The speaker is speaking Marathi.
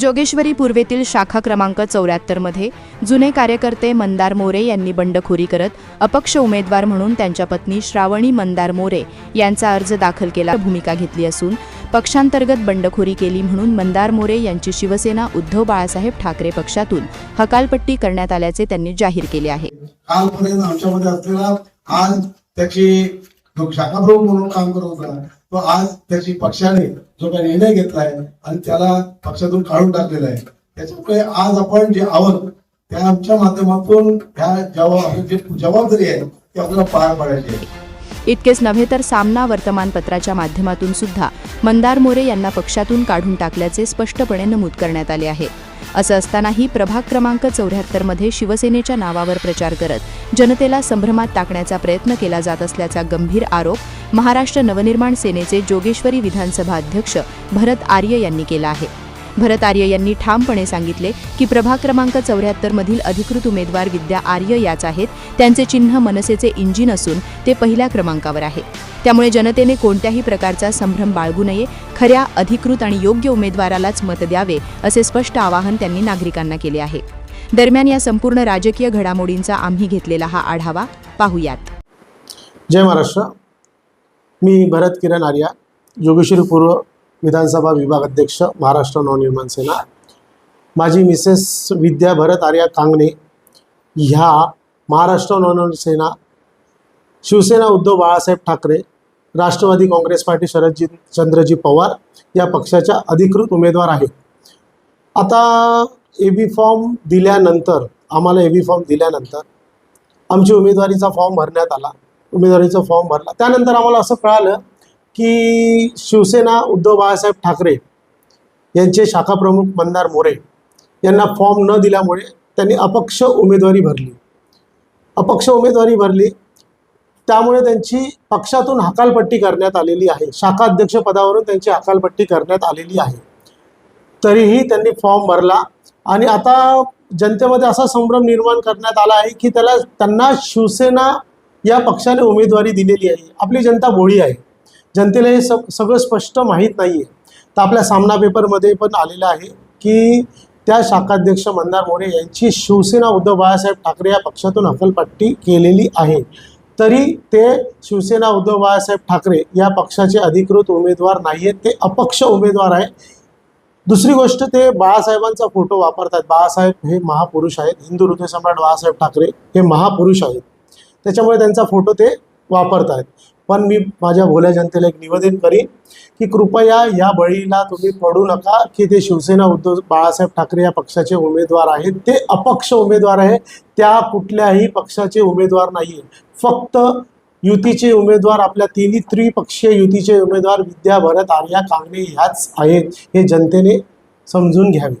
जोगेश्वरी पूर्वेतील शाखा क्रमांक चौऱ्याहत्तरमध्ये जुने कार्यकर्ते मंदार मोरे यांनी बंडखोरी करत अपक्ष उमेदवार म्हणून त्यांच्या पत्नी श्रावणी मंदार मोरे यांचा अर्ज दाखल केला. भूमिका घेतली असून पक्षांतर्गत बंडखोरी केली म्हणून मंदार मोरे यांची शिवसेना उद्धव बाळासाहेब ठाकरे पक्षातून हकालपट्टी करण्यात आल्याचे त्यांनी जाहीर केले आहे. कालपर्यंत शाखाप्रमुख म्हणून काम करत होता. तो आज त्याची पक्षाने जो काही निर्णय घेतलाय आणि त्याला पक्षातून काढून टाकलेला आहे. त्याच्यामुळे आज आपण जे आहोत त्या आमच्या माध्यमातून ह्या जबाब जबाबदारी आहे ती आपल्याला पार पाडायची आहे. इतकेच नव्हे तर सामना वर्तमानपत्राच्या माध्यमातून सुद्धा मंदार मोरे यांना पक्षातून काढून टाकल्याचे स्पष्टपणे नमूद करण्यात आले आहे. असं असतानाही प्रभाग क्रमांक चौऱ्याहत्तरमध्ये शिवसेनेच्या नावावर प्रचार करत जनतेला संभ्रमात टाकण्याचा प्रयत्न केला जात असल्याचा गंभीर आरोप महाराष्ट्र नवनिर्माण सेनेचे जोगेश्वरी विधानसभा अध्यक्ष भरत आर्य यांनी केला आहे. भरत आर्य यांनी ठामपणे सांगितले की प्रभाग क्रमांक चौऱ्याहत्तरमधील अधिकृत उमेदवार विद्या आर्य याच आहेत. त्यांचे चिन्ह मनसेचे इंजिन असून ते पहिल्या क्रमांकावर आहे. त्यामुळे जनतेने कोणत्याही प्रकारचा संभ्रम बाळगू नये. खऱ्या अधिकृत आणि योग्य उमेदवारालाच मत द्यावे असे स्पष्ट आवाहन त्यांनी नागरिकांना केले आहे. दरम्यान या संपूर्ण राजकीय घडामोडींचा आम्ही घेतलेला हा आढावा. पाहूयात. जय महाराष्ट्र. मी भरत किरण आर्या जोगेश्वरी पूर्व विधानसभा विभाग अध्यक्ष महाराष्ट्र नवनिर्माण सेना. माझी मिसेस विद्या भरत आर्या कांगणे ह्या महाराष्ट्र नवनिर्माण सेना शिवसेना उद्धव बाळासाहेब ठाकरे राष्ट्रवादी काँग्रेस पार्टी शरदजी चंद्रजी पवार या पक्षाच्या अधिकृत उमेदवार आहेत. आता ए बी फॉर्म दिल्यानंतर आम्हाला ए बी फॉर्म दिल्यानंतर आमची उमेदवारीचा फॉर्म भरण्यात आला. उमेदवारीचा फॉर्म भरला. त्यानंतर आम्हाला असं कळालं की शिवसेना उद्धव बाळासाहेब ठाकरे यांचे शाखा प्रमुख मंदार मोरे यांना फॉर्म न दिल्यामुळे त्यांनी अपक्ष उमेदवारी भरली. अपक्ष उमेदवारी भरली. त्यामुळे त्यांची पक्षातून हकालपट्टी करण्यात आलेली आहे. शाखा अध्यक्ष पदावरून त्यांची हकालपट्टी करण्यात आलेली आहे. तरीही त्यांनी फॉर्म भरला. आणि आता जनतेमध्ये असा संभ्रम निर्माण करण्यात आला आहे की त्याला त्यांना शिवसेना या पक्षाने उमेदवारी दिलेली आहे. आपली जनता भोळी आहे. जनतेला हे सग सगळं स्पष्ट माहीत नाही आहे तर आपल्या सामना पेपरमध्ये पण आलेलं आहे की त्या शाखाध्यक्ष मंदार मोरे यांची शिवसेना उद्धव बाळासाहेब ठाकरे या पक्षातून हकलपट्टी केलेली आहे. तरी ते शिवसेना उद्धव बाळासाहेब ठाकरे या पक्षाचे अधिकृत उमेदवार नाही आहेत ते अपक्ष उमेदवार आहे दुसरी गोष्ट ते बाळासाहेबांचा फोटो वापरतात. बाळासाहेब हे महापुरुष आहेत. हिंदू हृदयसम्राट बाळासाहेब ठाकरे हे महापुरुष आहेत. त्याच्यामुळे त्यांचा फोटो ते वापरत आहेत पण मी माझ्या भोल्या जनतेला एक निवेदन करीन की कृपया या बळीला तुम्ही पडू नका की ते शिवसेना उद्धव बाळासाहेब ठाकरे या पक्षाचे उमेदवार आहेत. ते अपक्ष उमेदवार आहे. त्या कुठल्याही पक्षाचे उमेदवार नाही फक्त युतीचे उमेदवार आपल्या तिन्ही त्रिपक्षीय युतीचे उमेदवार विद्या भरत आर्या कांगणे ह्याच आहेत. हे जनतेने समजून घ्यावे.